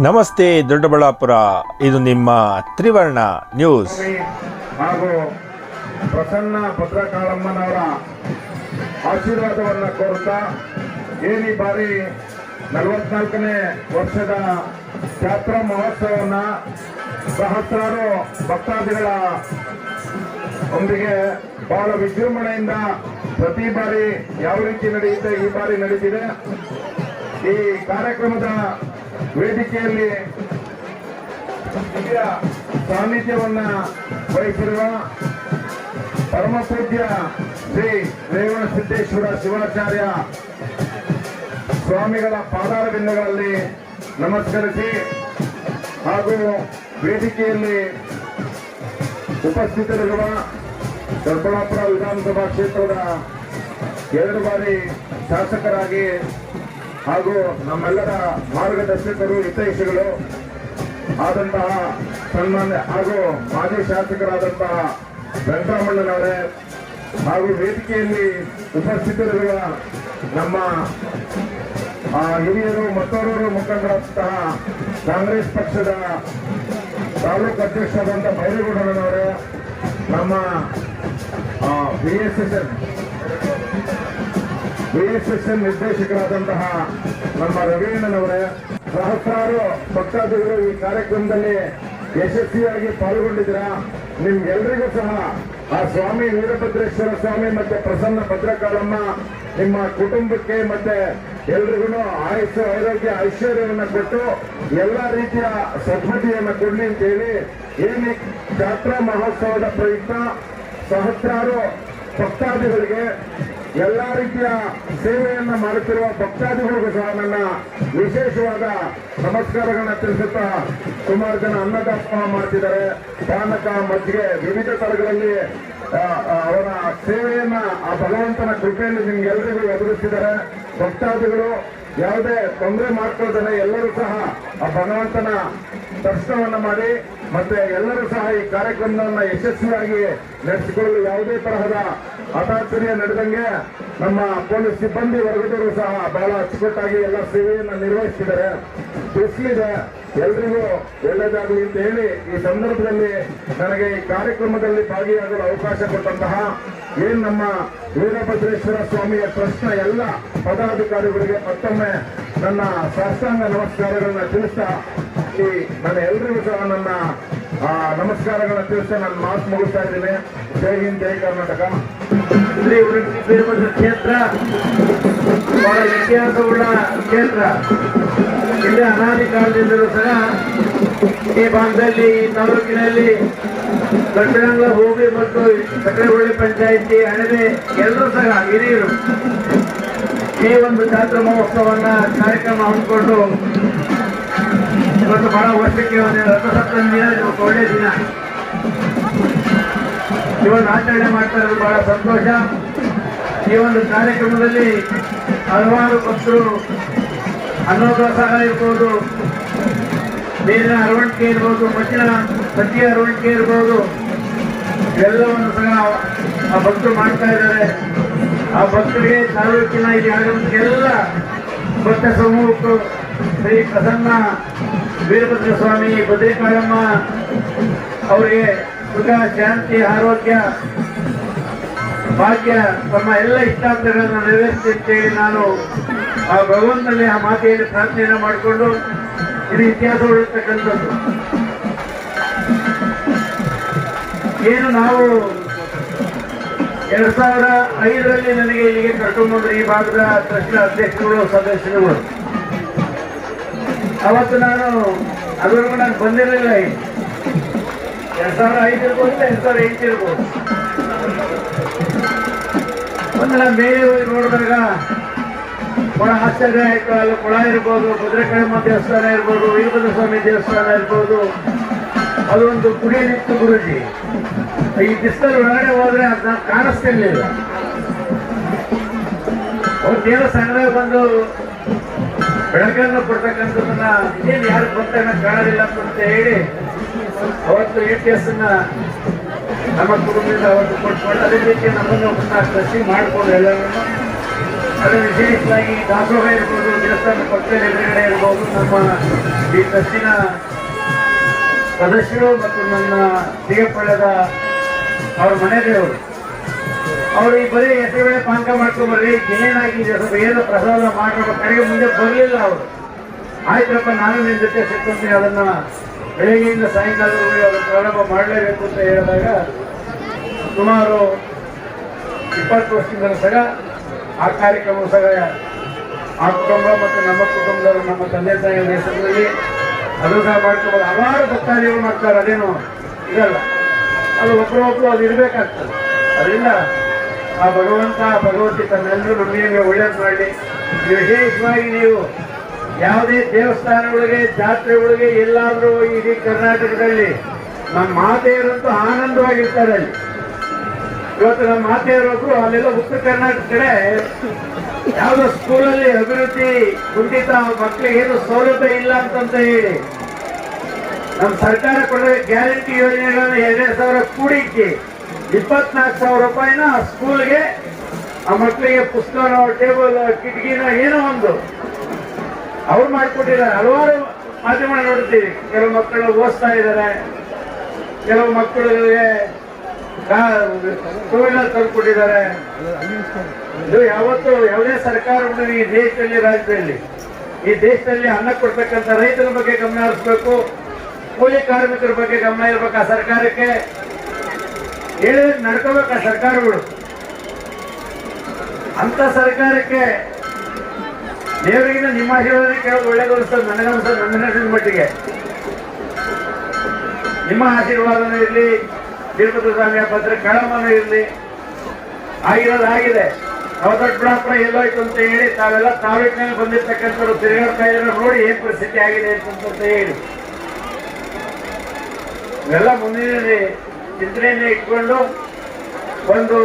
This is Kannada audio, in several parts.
ನಮಸ್ತೆ ದೊಡ್ಡಬಳ್ಳಾಪುರ, ಇದು ನಿಮ್ಮ ತ್ರಿವರ್ಣ ನ್ಯೂಸ್. ಹಾಗೂ ಪ್ರಸನ್ನ ಭದ್ರಕಾಳಮ್ಮನವರ ಆಶೀರ್ವಾದವನ್ನು ಕೋರುತ್ತಾ ಏನಿ ಬಾರಿ ನಲವತ್ನಾಲ್ಕನೇ ವರ್ಷದ ಜಾತ್ರಾ ಮಹೋತ್ಸವವನ್ನು ಸಹಸ್ರಾರು ಭಕ್ತಾದಿಗಳ ಒಂದಿಗೆ ಬಹಳ ವಿಜೃಂಭಣೆಯಿಂದ ಪ್ರತಿ ಬಾರಿ ಯಾವ ರೀತಿ ನಡೆಯುತ್ತೆ ಈ ಬಾರಿ ನಡೆದಿದೆ. ಈ ಕಾರ್ಯಕ್ರಮದ ವೇದಿಕೆಯಲ್ಲಿ ಹಿರಿಯ ಸಾನ್ನಿಧ್ಯವನ್ನ ವಹಿಸಿರುವ ಪರಮ ಪೂಜ್ಯ ಶ್ರೀ ರೇವಣ ಸಿದ್ದೇಶ್ವರ ಶಿವಾಚಾರ್ಯ ಸ್ವಾಮಿಗಳ ಪಾದಾರ ಬಿಂದುಗಳಲ್ಲಿ ನಮಸ್ಕರಿಸಿ ಹಾಗೂ ವೇದಿಕೆಯಲ್ಲಿ ಉಪಸ್ಥಿತರಿರುವ ದೊಡ್ಡಬಳ್ಳಾಪುರ ವಿಧಾನಸಭಾ ಕ್ಷೇತ್ರದ ಎರಡು ಬಾರಿ ಶಾಸಕರಾಗಿ ಹಾಗೂ ನಮ್ಮೆಲ್ಲರ ಮಾರ್ಗದರ್ಶಕರು, ಹಿತೈಷಿಗಳು ಆದಂತಹ ಸನ್ಮಾನ್ಯ ಹಾಗೂ ಮಾಜಿ ಶಾಸಕರಾದಂತಹ ವೆಂಕಟರಮಣ್ಣನವರೇ ಹಾಗೂ ವೇದಿಕೆಯಲ್ಲಿ ಉಪಸ್ಥಿತರಿರುವ ನಮ್ಮ ಹಿರಿಯರು ಮತ್ತೋರ್ವರು ಮುಖಂಡರಾದಂತಹ ಕಾಂಗ್ರೆಸ್ ಪಕ್ಷದ ತಾಲೂಕು ಅಧ್ಯಕ್ಷರಾದಂಥ ಬೈರೇಗೌಡರವರೇ ನಮ್ಮ B S S N BSSN ನಿರ್ದೇಶಕರಾದಂತಹ ನಮ್ಮ ರವೀಣ್ಣನವರೇ ಸಹಸ್ರಾರು ಭಕ್ತಾದಿಗಳು ಈ ಕಾರ್ಯಕ್ರಮದಲ್ಲಿ ಯಶಸ್ವಿಯಾಗಿ ಪಾಲ್ಗೊಂಡಿದ್ದೀರಾ? ನಿಮ್ಗೆಲ್ರಿಗೂ ಸಹ ಆ ಸ್ವಾಮಿ ವೀರಭದ್ರೇಶ್ವರ ಸ್ವಾಮಿ ಮತ್ತೆ ಪ್ರಸನ್ನ ಭದ್ರಕಾಳಮ್ಮ ನಿಮ್ಮ ಕುಟುಂಬಕ್ಕೆ ಮತ್ತೆ ಎಲ್ರಿಗೂ ಆಯುಷ್ಯ ಆರೋಗ್ಯ, ಐಶ್ವರ್ಯವನ್ನು ಕೊಟ್ಟು ಎಲ್ಲ ರೀತಿಯ ಸದ್ಮತಿಯನ್ನು ಅಂತ ಹೇಳಿ ಏನು ಜಾತ್ರಾ ಮಹೋತ್ಸವದ ಪ್ರಯುಕ್ತ ಸಹಸ್ರಾರು ಭಕ್ತಾದಿಗಳಿಗೆ ಎಲ್ಲಾ ರೀತಿಯ ಸೇವೆಯನ್ನು ಮಾಡುತ್ತಿರುವ ಭಕ್ತಾದಿಗಳಿಗೂ ಸಹ ನನ್ನ ವಿಶೇಷವಾದ ನಮಸ್ಕಾರಗಳನ್ನ ತಿಳಿಸುತ್ತಾ ಸುಮಾರು ಜನ ಅನ್ನದಾಸೋಹ ಮಾಡ್ತಿದ್ದಾರೆ. ಪಾನಕ ಮಜ್ಜಿಗೆ ವಿವಿಧ ಆ, ಅವರ ಸೇವೆಯನ್ನ ಆ ಭಗವಂತನ ಕೃಪೆಯಲ್ಲಿ ನಿಮ್ಗೆಲ್ಲರಿಗೂ ಎದುರಿಸಿದ್ದಾರೆ. ಭಕ್ತಾದಿಗಳು ಯಾವುದೇ ತೊಂದರೆ ಮಾಡ್ಕೊಳ್ತಾನೆ ಎಲ್ಲರೂ ಸಹ ಆ ಭಗವಂತನ ದರ್ಶನವನ್ನು ಮಾಡಿ ಮತ್ತೆ ಎಲ್ಲರೂ ಸಹ ಈ ಕಾರ್ಯಕ್ರಮವನ್ನ ಯಶಸ್ವಿಯಾಗಿ ನಡೆಸಿಕೊಳ್ಳಲು ಯಾವುದೇ ತರಹದ ಅತಾಚರ್ಯ ನಡೆದಂಗೆ ನಮ್ಮ ಪೊಲೀಸ್ ಸಿಬ್ಬಂದಿ ವರ್ಗದವರು ಸಹ ಬಹಳ ಅಚ್ಚುಕಟ್ಟಾಗಿ ಎಲ್ಲ ಸೇವೆಯನ್ನು ನಿರ್ವಹಿಸಿದ್ದಾರೆ. ಬಿಸಿಲಿದೆ. ಎಲ್ರಿಗೂ ಒಳ್ಳೆಯದಾಗಲಿ ಅಂತ ಹೇಳಿ ಈ ಸಂದರ್ಭದಲ್ಲಿ ನನಗೆ ಈ ಕಾರ್ಯಕ್ರಮದಲ್ಲಿ ಭಾಗಿಯಾಗಲು ಅವಕಾಶ ಕೊಟ್ಟಂತಹ ಏನ್ ನಮ್ಮ ವೀರಭದ್ರೇಶ್ವರ ಸ್ವಾಮಿಯ ಟ್ರಸ್ಟ್ನ ಎಲ್ಲ ಪದಾಧಿಕಾರಿಗಳಿಗೆ ಮತ್ತೊಮ್ಮೆ ನನ್ನ ಸಾಷ್ಟಾಂಗ ನಮಸ್ಕಾರಗಳನ್ನ ತಿಳಿಸ್ತಾ ಈ ನನ್ನ ಎಲ್ರಿಗೂ ಸಹ ನನ್ನ ಆ, ನಮಸ್ಕಾರಗಳನ್ನ ತಿಳಿಸ್ತಾ ನನ್ನ ಮಾತು ಮುಗಿಸ್ತಾ ಇದ್ದೀನಿ. ಜೈ ಹಿಂದ್ ಜೈ ಕರ್ನಾಟಕ. ಶ್ರೀ ವೀರಭದ್ರ ಕ್ಷೇತ್ರ. ಬಹಳ ಇತಿಹಾಸವುಳ್ಳ ಕ್ಷೇತ್ರ. ಇಲ್ಲಿ ಅನಾದಿ ಕಾಲದಿಂದಲೂ ಸಹ ಈ ಭಾಗದಲ್ಲಿ ಈ ತಾಲೂಕಿನಲ್ಲಿ ದಕ್ಷಿಣಾಂಗ ಹೋಗಿ ಮತ್ತು ಸಕ್ಕರೆಹೊಳ್ಳಿ ಪಂಚಾಯಿತಿ ಅಣಬೆ ಎಲ್ಲರೂ ಸಹ ಹಿರಿಯರು ಈ ಒಂದು ಜಾತ್ರಾ ಮಹೋತ್ಸವನ್ನ ಕಾರ್ಯಕ್ರಮ ಹಮ್ಮಿಕೊಂಡು ಇವತ್ತು ಬಹಳ ವರ್ಷಕ್ಕೆ ಒಂದು ರಥಸಪ್ತಮಿ ದಿನ ಇವತ್ತು ಒಳ್ಳೆಯ ದಿನ. ಇವತ್ತು ಆಚರಣೆ ಮಾಡ್ತಾ ಇರೋದು ಬಹಳ ಸಂತೋಷ. ಈ ಒಂದು ಕಾರ್ಯಕ್ರಮದಲ್ಲಿ ಹಲವಾರು ಭಕ್ತರು ಸಹ ಇರ್ಬೋದು ನೀರಿನ ಅರವಣಿಕೆ ಇರ್ಬೋದು ಮಣ್ಣಿನ ಸತಿಯ ಅರವಣಿಕೆ ಇರ್ಬೋದು ಎಲ್ಲವನ್ನು ಸಹ ಆ ಭಕ್ತರು ಮಾಡ್ತಾ ಇದ್ದಾರೆ. ಆ ಭಕ್ತರಿಗೆ ತಾಲೂಕಿನ ಇಲ್ಲಿ ಆಗಮಿಸಿದ ಎಲ್ಲ ಭಕ್ತ ಸಮೂಹಕ್ಕೂ ಶ್ರೀ ಪ್ರಸನ್ನ ವೀರಭದ್ರ ಸ್ವಾಮಿ ಭದ್ರಿಕಾಳಮ್ಮ ಅವರಿಗೆ ಸುಖ ಶಾಂತಿ, ಆರೋಗ್ಯ, ಭಾಗ್ಯ, ತಮ್ಮ ಎಲ್ಲ ಇಷ್ಟಾರ್ಥಗಳನ್ನು ನೆರವೇರಿಸಿ ಅಂತೇಳಿ ನಾನು. ಆ ಭಗವಂತನಲ್ಲಿ ಆ ಮಾತೆಯಲ್ಲಿ ಪ್ರಾರ್ಥನೆಯನ್ನು ಮಾಡಿಕೊಂಡು ಇದು ಇತಿಹಾಸ ಉಳಿರ್ತಕ್ಕಂಥದ್ದು ಏನು ನಾವು ಎರಡ್ ಸಾವಿರ ಐದರಲ್ಲಿ ನನಗೆ ಇಲ್ಲಿಗೆ ಕರ್ಕೊಂಡ್ಬಂದ್ರು ಈ ಭಾಗದ ಟ್ರಸ್ಟ್ನ ಅಧ್ಯಕ್ಷರುಗಳು, ಸದಸ್ಯರುಗಳು. ಅವತ್ತು ನಾನು ಅದ್ರೊಳಗೆ ನಾನು ಬಂದಿರಲಿಲ್ಲ ಎರಡು ಸಾವಿರ ಐದು ಇರ್ಬೋದು ಎರಡ್ ಸಾವಿರ ಎಂಟು ಇರ್ಬೋದು. ಒಂದು ನಾನು ಮೇಲೆ ಹೋಗಿ ನೋಡಿದಾಗ ಬಹಳ ಆಶ್ಚರ್ಯ ಆಯ್ತು ಅಲ್ಲಿ ಕೊಳ ಇರ್ಬೋದು ಭದ್ರಕಾಳಮ್ಮ ದೇವಸ್ಥಾನ ಇರ್ಬೋದು ವೀರಭದ್ರ ಸ್ವಾಮಿ ದೇವಸ್ಥಾನ ಇರ್ಬೋದು. ಅದೊಂದು ಒಂದು ಕುಡಿಯಲಿತ್ತು ಗುರುಜಿ. ಈ ಬಿಸಿಲಲ್ಲಿ ಒಳಗಡೆ ಹೋದ್ರೆ ಅದು ನಾವು ಕಾಣಿಸ್ತಿರ್ಲಿಲ್ಲ. ಅವ್ರು ದೇವಸ್ಥಾನದಾಗ ಬಂದು ಬೆಳಕನ್ನು ಕೊಡ್ತಕ್ಕಂಥದ್ದನ್ನ ಇನ್ನೇನು ಯಾರು ಬರ್ತಾಗ ಕಾಣಲಿಲ್ಲ ಅಂತ ಹೇಳಿ ಅವತ್ತು ಎ ಟಿ ಎಸ್ ನಮ್ಮ ಕುಟುಂಬದಿಂದ ಅವತ್ತು ಕೊಟ್ಕೊಂಡು ಅದೇ ರೀತಿ ನಮ್ಮನ್ನು ಕೃಷಿ ಮಾಡಿಕೊಂಡು ಎಲ್ಲರನ್ನು. ಅದು ವಿಶೇಷವಾಗಿ ದಾಸೋಹ ಇರ್ಬೋದು, ದೇವಸ್ಥಾನ ಪಕ್ಕದ ಎದುರುಗಡೆ ಇರ್ಬೋದು, ನಮ್ಮ ಈ ಟ್ರಸ್ಟಿನ ಸದಸ್ಯರು ಮತ್ತು ನನ್ನ ಸಿಗಪಳ್ಳದ ಅವ್ರ ಮನೆ ದೇವರು. ಅವರು ಈ ಬರೀ ಹೆಸರು ವೇಳೆ ಪಾನಕ ಮಾಡ್ಕೊಂಬರ್ರಿ ಏನಾಗಿದೆ ಸ್ವಲ್ಪ ಏನು ಪ್ರಸಾದ ಮಾಡ್ಬೇಕು ಕಡೆಗೆ ಮುಂದೆ ಬರಲಿಲ್ಲ ಅವರು. ಆಯ್ತಪ್ಪ, ನಾನು ನಿನ್ನ ಜೊತೆ ಸಿಕ್ಕೊಂತೀನಿ ಅದನ್ನ ಬೆಳಗ್ಗೆಯಿಂದ ಸಾಯಂಕಾಲದವರೆಗೆ ಅದನ್ನು ಪ್ರಾರಂಭ ಮಾಡಲೇಬೇಕು ಅಂತ ಹೇಳಿದಾಗ ಸುಮಾರು ಇಪ್ಪತ್ತು ವರ್ಷದಿಂದ ಸಹ ಆ ಕಾರ್ಯಕ್ರಮ ಸಹ ಆ ಕುಟುಂಬ ಮತ್ತು ನಮ್ಮ ಕುಟುಂಬದವರು, ನಮ್ಮ ತಂದೆ ತಾಯಿಯ ಹೆಸರಿನಲ್ಲಿ ಅದು ಸಹ ಮಾಡ್ಕೊಬೋದು ಹಲವಾರು ಭಕ್ತಾದಿಗಳು ಮಾಡ್ತಾರೆ. ಅದೇನು ಇದಲ್ಲ. ಅದು ಒಬ್ಬರೊಬ್ಬರು ಅದು ಇರಬೇಕಾಗ್ತದೆ. ಅದರಿಂದ ಆ ಭಗವಂತ ಭಗವತಿ ತನ್ನೆಲ್ಲರೂ ನಮಗೆ ಒಳ್ಳೇದು ಮಾಡಲಿ ವಿಶೇಷವಾಗಿ ನೀವು? ಯಾವುದೇ ದೇವಸ್ಥಾನಗಳಿಗೆ, ಜಾತ್ರೆಗಳಿಗೆ ಎಲ್ಲಾದರೂ ಇಡೀ ಕರ್ನಾಟಕದಲ್ಲಿ ನಮ್ಮ ಮಾತೆಯರಂತೂ ಆನಂದವಾಗಿರ್ತಾರೆ ಅಲ್ಲಿ. ಇವತ್ತು ನಮ್ಮ ಮಾತೆಯರೊಬ್ರು ಅಲ್ಲೆಲ್ಲ ಉತ್ತರ ಕರ್ನಾಟಕ ಕಡೆ ಯಾವುದೋ ಸ್ಕೂಲಲ್ಲಿ ಅಭಿವೃದ್ಧಿ, ಕುಂಠಿತ, ಮಕ್ಕಳಿಗೆ ಏನು ಸೌಲಭ್ಯ ಇಲ್ಲ ಅಂತಂತ ಹೇಳಿ, ನಮ್ಮ ಸರ್ಕಾರ ಕೊಡೋ ಗ್ಯಾರಂಟಿ ಯೋಜನೆಗಳನ್ನು ಎರಡು ಸಾವಿರ ಕೂಡಿಕ್ಕಿ ಇಪ್ಪತ್ನಾಲ್ಕು ಸಾವಿರ ರೂಪಾಯಿನ ಸ್ಕೂಲ್ಗೆ ಆ ಮಕ್ಕಳಿಗೆ ಪುಸ್ತಕನ, ಟೇಬಲ್, ಕಿಟಕಿನ ಏನೋ ಒಂದು. ಅವ್ರು ಮಾಡಿಕೊಟ್ಟಿದ್ದಾರೆ. ಹಲವಾರು ಮಾಧ್ಯಮ ನೋಡ್ತೀವಿ ಕೆಲವು ಮಕ್ಕಳು ಓದ್ತಾ ಇದ್ದಾರೆ. ಕೆಲವು ಮಕ್ಕಳಿಗೆ ವೀಲರ್ ತಂದುಕೊಟ್ಟಿದ್ದಾರೆ ಇದು ಯಾವತ್ತು ಯಾವುದೇ ಸರ್ಕಾರ ಈ ದೇಶದಲ್ಲಿ, ರಾಜ್ಯದಲ್ಲಿ, ಈ ದೇಶದಲ್ಲಿ ಅನ್ನ ಕೊಡ್ತಕ್ಕಂಥ ರೈತರ ಬಗ್ಗೆ ಗಮನ ಹರಿಸ್ಬೇಕು. ಕೂಲಿ ಕಾರ್ಮಿಕರ ಬಗ್ಗೆ ಗಮನ ಇರಬೇಕು. ಆ ಸರ್ಕಾರಕ್ಕೆ ಹೇಳಿದ್ರೆ ನಡ್ಕೋಬೇಕ ಸರ್ಕಾರಗಳು? ಅಂತ ಸರ್ಕಾರಕ್ಕೆ ದೇವರಿಗಿಂತ ನಿಮ್ಮ ಆಶೀರ್ವಾದ ಕೇಳೋದು ಒಳ್ಳೇದು ಅನಿಸ್ತದೆ ನನಗನ್ಸ್ತದೆ ನನ್ನ ಅನಿಸಿದ ಮಟ್ಟಿಗೆ. ನಿಮ್ಮ ಆಶೀರ್ವಾದನೂ ಇರಲಿ ತಿರುಪತಿ ಸ್ವಾಮಿಯ ಪತ್ರ ಕಳಮನೂ ಇರಲಿ. ಆಗಿರೋದು ಆಗಿದೆ. ನವದೊಡ್ಡಬಳ್ಳಾಪುರ ಎಲ್ಲೋಯ್ತು ಅಂತ ಹೇಳಿ ತಾವೆಲ್ಲ ತಾಲೂಕಿನಲ್ಲಿ ಬಂದಿರ್ತಕ್ಕಂಥವ್ರು ತಿರುಗಾಡ್ತಾ ಇದ್ರೆ ನೋಡಿ ಏನು ಪರಿಸ್ಥಿತಿ ಆಗಿದೆ ಅಂತಂತ ಹೇಳಿ. ಇವೆಲ್ಲ ಮುಂದಿನ ಚಿಂತನೆಯನ್ನ ಇಟ್ಕೊಂಡು ಒಂದು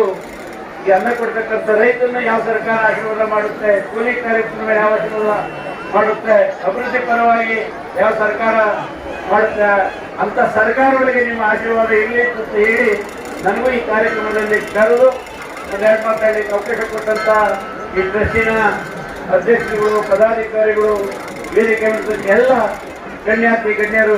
ಈ ಅನ್ನ ಕೊಡ್ತಕ್ಕಂಥ ರೈತನ ಯಾವ ಸರ್ಕಾರ ಆಶೀರ್ವಾದ ಮಾಡುತ್ತೆ, ಕೂಲಿ ಕಾರ್ಯಕ್ರಮ ಯಾವ ಆಶೀರ್ವಾದ ಮಾಡುತ್ತೆ, ಅಭಿವೃದ್ಧಿ ಪರವಾಗಿ ಯಾವ ಸರ್ಕಾರ ಮಾಡುತ್ತೆ, ಅಂತ ಸರ್ಕಾರಗಳಿಗೆ ನಿಮ್ಮ ಆಶೀರ್ವಾದ ಇರಲಿ ಅಂತ ಹೇಳಿ ನನಗೂ ಈ ಕಾರ್ಯಕ್ರಮದಲ್ಲಿ ಕರೆದು ಒಂದೆರಡು ಮಾತಾಡಲಿಕ್ಕೆ ಅವಕಾಶ ಕೊಟ್ಟಂತ ಈ ಟ್ರಸ್ಟಿನ ಅಧ್ಯಕ್ಷರುಗಳು, ಪದಾಧಿಕಾರಿಗಳು, ವೇದಿಕೆ ಮತ್ತು ಎಲ್ಲ ಗಣ್ಯಾತಿ ಗಣ್ಯರು